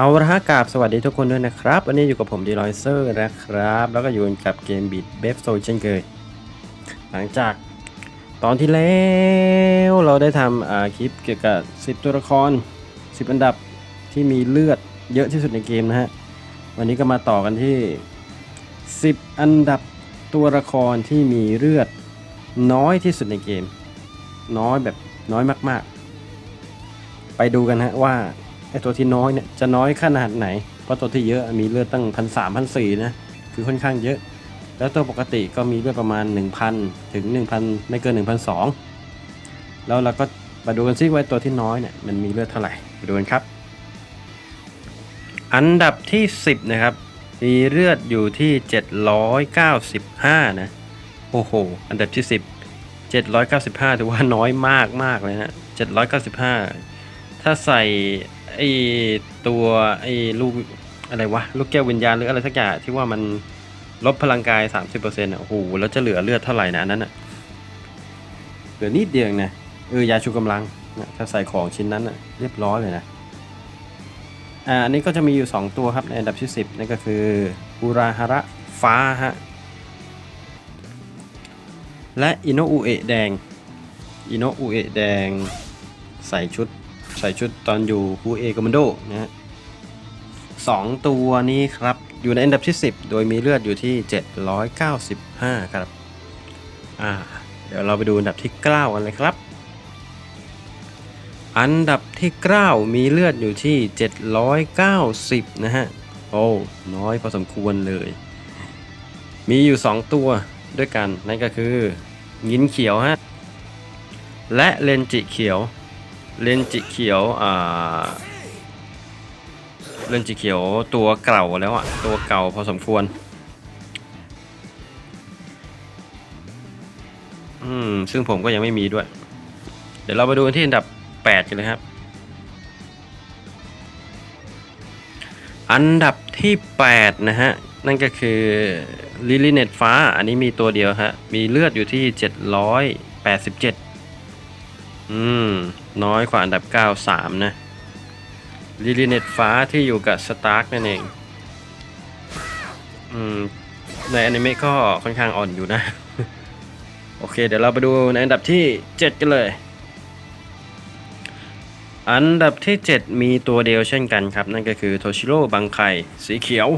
เอาละฮะกราบสวัสดีทุกคนด้วยนะครับ วันนี้อยู่กับผมดีลอยเซอร์นะครับ แล้วก็อยู่กับเกมบีดเบฟโซเช่นเคย หลังจากตอนที่แล้วเราได้ทำคลิปเกี่ยวกับ 10 ตัวละคร 10 อันดับที่มีเลือดเยอะที่สุดในเกมนะฮะ วันนี้ก็มาต่อกันที่ 10 อันดับตัวละครที่มีเลือดน้อยที่สุดในเกม น้อยแบบน้อยมาก ๆ ไปดูกันฮะว่า ไอตัวที่น้อยเนี่ยจะน้อยขนาดไหน เพราะตัวที่เยอะมีเลือดตั้งพันสามพันสี่นะ คือค่อนข้างเยอะ แล้วตัวปกติก็มีเลือดประมาณ 1,000 ถึง 1,000 ไม่เกิน 1,200 แล้วเราก็มาดูกันซิว่าตัวที่น้อยเนี่ยมันมีเลือดเท่าไหร่ไปดูกันครับ อันดับที่ 10 นะครับ มีเลือดอยู่ที่ 795 นะ โอ้โห อันดับที่ 10 795ถือว่าน้อยมากมากเลยนะ 795 ถ้าใส่ ไอตัวไอลูกอะไรวะ ลูกแก้ววิญญาณหรืออะไรสักอย่างที่ว่ามันลบพลังกาย 30%อะโอ้โหแล้วจะเหลือเลือดเท่าไหร่นะอันนั้นอะเหลือนิดเดียวเองนะเออยาชูกำลังนะถ้าใส่ของชิ้นนั้นอะเรียบร้อยเลยนะอ่าอันนี้ก็จะมีอยู่ 2 ตัวครับในอันดับที่ 10นั่นก็คืออุราฮาระฟ้าฮะและอิโนอุเอะแดงอิโนอุเอะแดงใส่ชุด ใส่ชุดตอนอยู่คูเอกอมานโดนะฮะสองตัวนี้ครับ อยู่ในอันดับที่ 10 โดยมีเลือดอยู่ที่ 795 ครับ อ่า เดี๋ยวเราไปดูอันดับที่ 9 กันเลยครับ อันดับที่ 9 มีเลือดอยู่ที่ 790 นะฮะ โอ้ น้อยพอสมควรเลย มีอยู่ 2 ตัวด้วยกัน นั่นก็คือ งินเขียวฮะ และเลนจิเขียว เลนจิเขียวอ่าเลนจิเขียวตัวเก่าแล้วอะตัวเก่าพอสมควร อืม ซึ่งผมก็ยังไม่มีด้วย เดี๋ยวเราไปดูกันที่อันดับ 8 กันเลยครับ อันดับที่ 8 นะฮะ นั่นก็คือลิลิเน็ตฟ้า อันนี้มีตัวเดียวฮะ มีเลือดอยู่ที่ 787 อืม น้อยกว่าอันดับ 93 นะลิลิเน็ตฟ้าที่อยู่กับสตาร์กนั่นเองอืมในอนิเมะก็ค่อนข้างอ่อนอยู่นะ โอเค เดี๋ยวเราไปดูในอันดับที่ 7 กันเลย อันดับที่ 7 มีตัวเดียวเช่นกันครับ นั่นก็คือโทชิโร่บังไคสีเขียว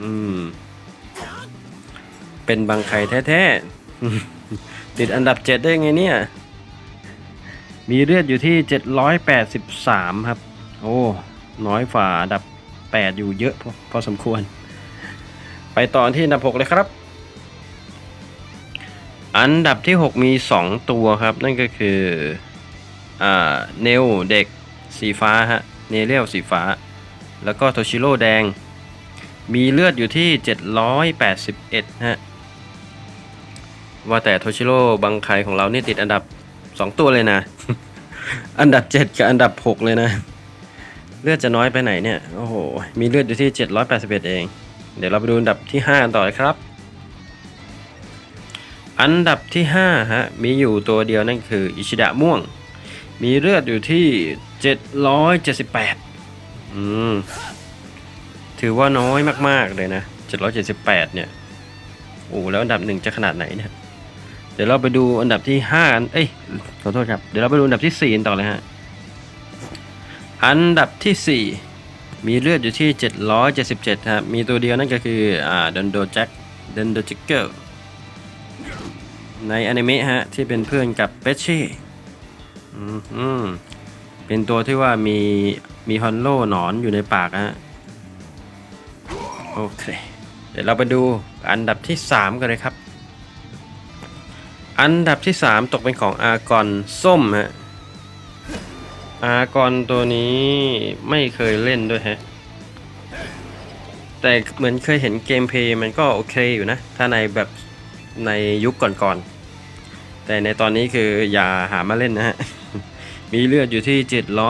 อืม เป็นบังไคแท้ๆ ติดอันดับ 7 ได้ไงเนี่ย มีเลือดอยู่ที่ 783 ครับ โอ้ น้อยฝ่าอันดับ 8 อยู่เยอะพอพอสมควร ไปต่อที่อันดับ 6 เลยครับ อันดับที่ 6 มี 2 ตัวครับ นั่นก็คือ อ่า เนลเด็กสีฟ้าฮะ เนเรียลสีฟ้า แล้วก็โทชิโร่แดง มีเลือดอยู่ที่ 781 ฮะ ว่าแต่โทชิโร่บังไคของเรานี่ติดอันดับ 2ตัวเลยนะ อันดับ7กับอันดับ6เลยนะ เลือดจะน้อยไปไหนเนี่ย โอ้โห มีเลือดอยู่ที่781เอง เดี๋ยวเราไปดูอันดับที่5กันต่อเลยครับ อันดับที่5ฮะ มีอยู่ตัวเดียวนั่นคืออิชิดะม่วง มีเลือดอยู่ที่778อืม ถือว่าน้อยมากๆเลยนะ778เนี่ย โอ้แล้วอันดับหนึ่งจะขนาดไหนเนี่ย ดี๋ยวเราไปดูอันดับที่5กันเอ้ยขอโทษครับ เดี๋ยวเราไปดูอันดับที่4กันต่อเลยฮะ อันดับที่4มีเลือดอยู่ที่ 777ครับ มีตัวเดียวนั่นก็คืออ่าดันโดแจ็คดันโดจิกเกอร์ในอนิเมะฮะ ที่เป็นเพื่อนกับเปชชี่อืมเป็นตัวที่ว่ามีมีฮอนโลหนอนอยู่ในปากฮะ โอเค เดี๋ยวเราไปดูอันดับที่ 3 กันเลยครับ อันดับที่ 3 ตกเป็นของอากอนส้มฮะอากอนตัวนี้ไม่เคยเล่นด้วยฮะ แต่เหมือนเคยเห็นเกมเพย์มันก็โอเคอยู่นะ ถ้าในแบบในยุคก่อนๆ แต่ในตอนนี้คืออย่าหามาเล่นนะฮะ มีเลือดอยู่ที่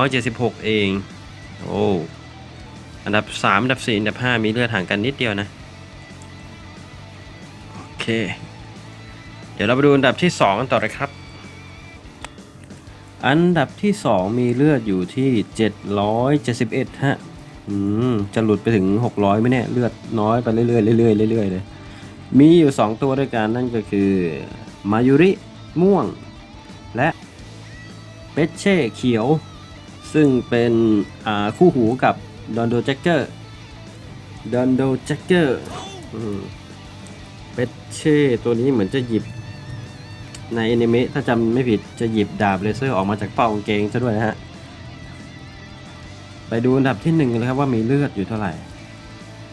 776 เอง โอ้ อันดับ 3 อันดับ 4 อันดับ 5 มีเลือดห่างกันนิดเดียวนะ โอเค ดี๋ยวเราไปดูอันดับที่ 2 กันต่อเลยครับ อันดับที่ 2 มีเลือดอยู่ที่ 771 ฮะ อืม จะหลุดไปถึงหกร้อยไหมเนี่ยเลือดน้อยไปเรื่อยๆเรื่อยๆเรื่อยๆเลย มีอยู่สองตัวด้วยกันนั่นก็คือมายุริม่วง และเปเช่เขียว ซึ่งเป็นอ่าคู่หูกับดอนโดแจ็คเกอร์ดอนโดแจ็คเกอร์เปเช่ตัวนี้เหมือนจะหยิบ ในอนิเมะถ้าจำไม่ผิดจะหยิบดาบเลเซอร์ออกมาจากเป้ากางเกงซะด้วยนะฮะ ไปดูอันดับที่หนึ่งเลยครับว่ามีเลือดอยู่เท่าไหร่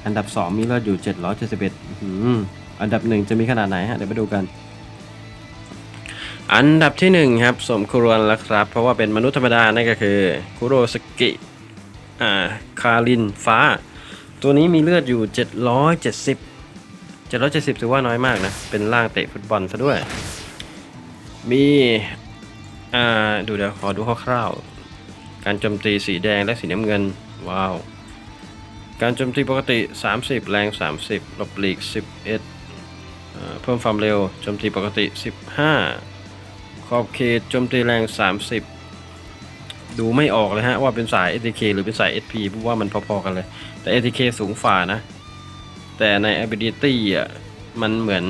อันดับสองมีเลือดอยู่771อืมอันดับหนึ่งจะมีขนาดไหนฮะเดี๋ยวไปดูกัน อันดับที่หนึ่งครับสมควรแล้วครับ เพราะว่าเป็นมนุษย์ธรรมดานั่นก็คือคุโรสกิอ่าคารินฟ้า ตัวนี้มีเลือดอยู่ 770 770ถือว่าน้อยมากนะ เป็นร่างเตะฟุตบอลซะด้วย มีอ่าดูเดี๋ยวขอดูคร่าวๆ การโจมตีสีแดงและสีน้ำเงิน ว้าว การโจมตีปกติ 30 แรง 30หลบหลีก 11เอ่อเพิ่มความเร็วโจมตีปกติ 15 ขอบเขตโจมตีแรง 30 ดูไม่ออกเลยฮะ ว่าเป็นสาย ATK หรือเป็นสาย SP เพราะว่ามันพอๆกันเลย แต่ ATK สูงฝ่านะ แต่ใน ability อะ มันเหมือน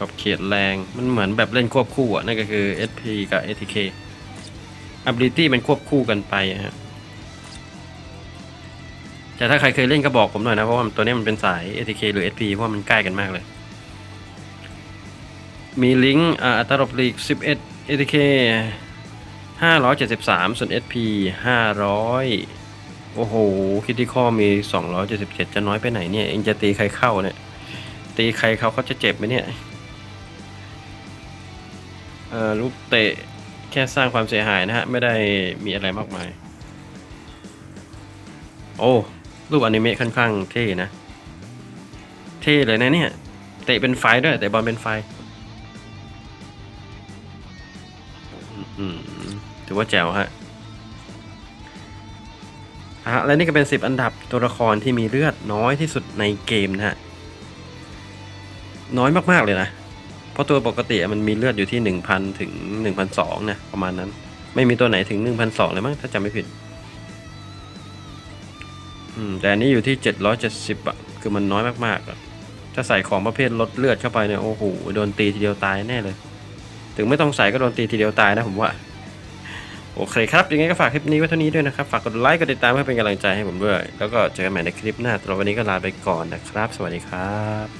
ขอบเขตแรง มันเหมือนแบบเล่นควบคู่อะ นั่นก็คือ SP กับ ATK ability มันควบคู่กันไปฮะแต่ถ้าใครเคยเล่นก็บอกผมหน่อยนะ เพราะว่าตัวนี้มันเป็นสาย ATK หรือ SP เพราะว่ามันใกล้กันมากเลย มีลิงก์อัตราลบลีก11 ATK 573 ส่วน SP 500 โอ้โห คิดที่ข้อมี 277 จะน้อยไปไหนเนี่ย เองจะตีใครเข้าเนี่ย ตีใครเขาเขาจะเจ็บไหมเนี่ย เอ่อลูกเตะแค่สร้างความเสียหายนะฮะ ไม่ได้มีอะไรมากมาย โอ้รูปอนิเมะค่อนข้างเท่นะ เท่เลยนะเนี่ย เตะเป็นไฟด้วย แต่บอลเป็นไฟถือว่าแจ๋วฮะอะและนี่ก็เป็น 10 อันดับตัวละครที่มีเลือดน้อยที่สุดในเกมนะฮะ น้อยมาก ๆ เลยนะ ราะตัวปกติมันมีเลือดอยู่ที่ 1,000 ถึง 1,200นะประมาณนั้น ไม่มีตัวไหนถึง 1,200เลยมั้งถ้าจำไม่ผิดอืมแต่อันนี้อยู่ที่ 770อะคือมันน้อยมากๆอะถ้าใส่ของประเภทลดเลือดเข้าไปเนี่ยโอ้โหโดนตีทีเดียวตายแน่เลย ถึงไม่ต้องใส่ก็โดนตีทีเดียวตายนะผมว่าโอเคครับ ยังไงก็ฝากคลิปนี้ไว้เท่านี้ด้วยนะครับ ฝากกดไลค์ กดติดตามเพื่อเป็นกำลังใจให้ผมด้วย แล้วก็เจอกันใหม่ในคลิปหน้าตอนวันนี้ก็ลาไปก่อนนะครับ สวัสดีครับ